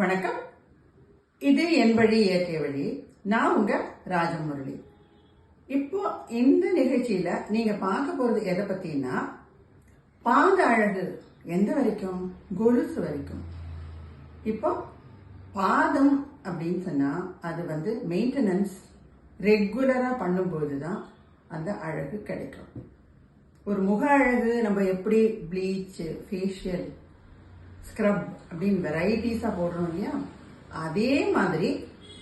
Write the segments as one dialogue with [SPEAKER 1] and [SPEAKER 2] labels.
[SPEAKER 1] வணக்கம். இது என் வழி இயற்கை வழி. நான் உங்க ராஜமுரளி. இப்போ இந்த நிகழ்ச்சியில நீங்க பார்க்க போறது எதை பத்தினா பாத அழகு எந்த வரைக்கும்? கொலுசு வரைக்கும். இப்போ பாதம் அப்படின்னு சொன்னா அது வந்து மெயின்டெனன்ஸ் ரெகுலரா பண்ணும்போது தான் அந்த அழகு கிடைக்கும். ஒரு முக அழகு நம்ம எப்படி ப்ளீச்சு ஃபேஷியல் ஸ்க்ரப் அப்படின்னு வெரைட்டிஸாக போடுறோம் இல்லையா? அதே மாதிரி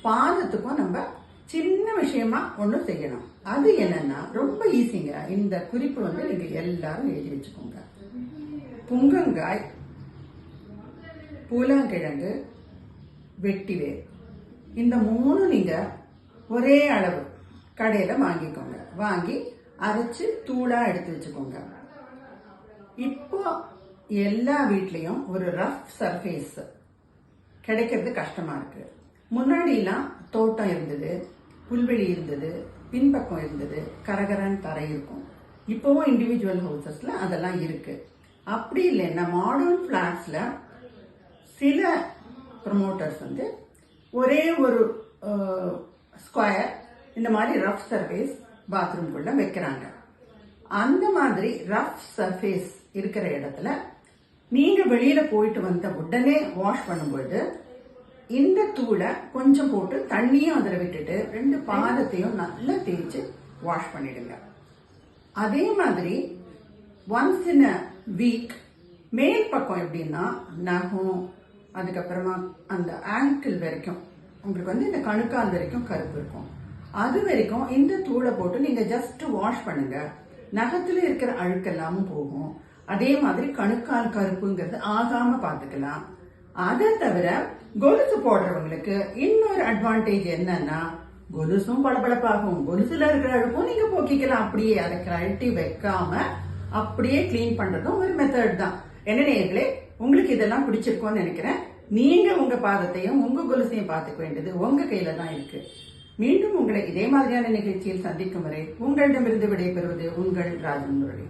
[SPEAKER 1] பாதத்துக்கும் நம்ம சின்ன விஷயமா ஒன்று செய்யணும். அது என்னன்னா ரொம்ப ஈஸிங்க இந்த குறிப்பு வந்து நீங்கள் எல்லாரும் எழுதி வச்சுக்கோங்க. புங்கங்காய் பூலாங்கிழங்கு வெட்டிவேர். இந்த மூணு நீங்கள் ஒரே அளவு கடையில் வாங்கிக்கோங்க. வாங்கி அரைச்சி தூளாக எடுத்து வச்சுக்கோங்க. இப்போ எல்லா வீட்லேயும் ஒரு ரஃப் சர்ஃபேஸ் கிடைக்கிறது கஷ்டமாக இருக்கு. முன்னாடிலாம் தோட்டம் இருந்தது புல்வெளி இருந்தது பின்பக்கம் இருந்தது கரகரன் தரை இருக்கும். இப்போவும் இண்டிவிஜுவல் ஹவுசஸில் அதெல்லாம் இருக்குது அப்படி இல்லைன்னா மாடர்ன் ஃப்ளாட்ஸில் சில ப்ரமோட்டர்ஸ் வந்து ஒரே ஒரு ஸ்கொயர் இந்த மாதிரி ரஃப் சர்ஃபேஸ் பாத்ரூம்குள்ளே வைக்கிறாங்க. அந்த மாதிரி ரஃப் சர்ஃபேஸ் இருக்கிற இடத்துல நீங்க வெளியில போயிட்டு வந்த உடனே வாஷ் பண்ணும்போது இந்த தூளை கொஞ்சம் போட்டு தண்ணியும் அதில் விட்டுட்டு ரெண்டு பாதத்தையும் நல்லா தேய்ச்சி வாஷ் பண்ணிடுங்க. அதே மாதிரி ஒன்ஸ் இன் அ வீக் மேல் பக்கம் எப்படின்னா நகம் அதுக்கப்புறமா அந்த ஆங்கிள் வரைக்கும் உங்களுக்கு வந்து இந்த கணுக்கால் வரைக்கும் கருப்பு இருக்கும். அது வரைக்கும் இந்த தூளை போட்டு நீங்கள் ஜஸ்ட் வாஷ் பண்ணுங்க. நகத்தில் இருக்கிற அழுக்கெல்லாமும் போகும். அதே மாதிரி கணுக்கால் கருப்புங்கிறது ஆகாம பாத்துக்கலாம் அதை தவிர கொலுசு போடுறவங்களுக்கு இன்னொரு அட்வான்டேஜ் என்னன்னா கொலுசும் பளபளப்பாகும். கொலுசுல இருக்கிற அழுப்பும் நீங்க போக்கிக்கலாம். அப்படியே அதை கழட்டி வைக்காம அப்படியே க்ளீன் பண்றதும் ஒரு மெத்தட் தான். என்ன நேர்களே உங்களுக்கு இதெல்லாம் பிடிச்சிருக்கோன்னு நினைக்கிறேன். நீங்க உங்க பாதத்தையும் உங்க கொலுசையும் பார்த்துக்க வேண்டியது உங்க கையில தான் இருக்கு. மீண்டும் உங்களை இதே மாதிரியான நிகழ்ச்சியில் சந்திக்கும் வரை உங்களிடமிருந்து விடைபெறுவது உங்கள் ராஜன் முரளி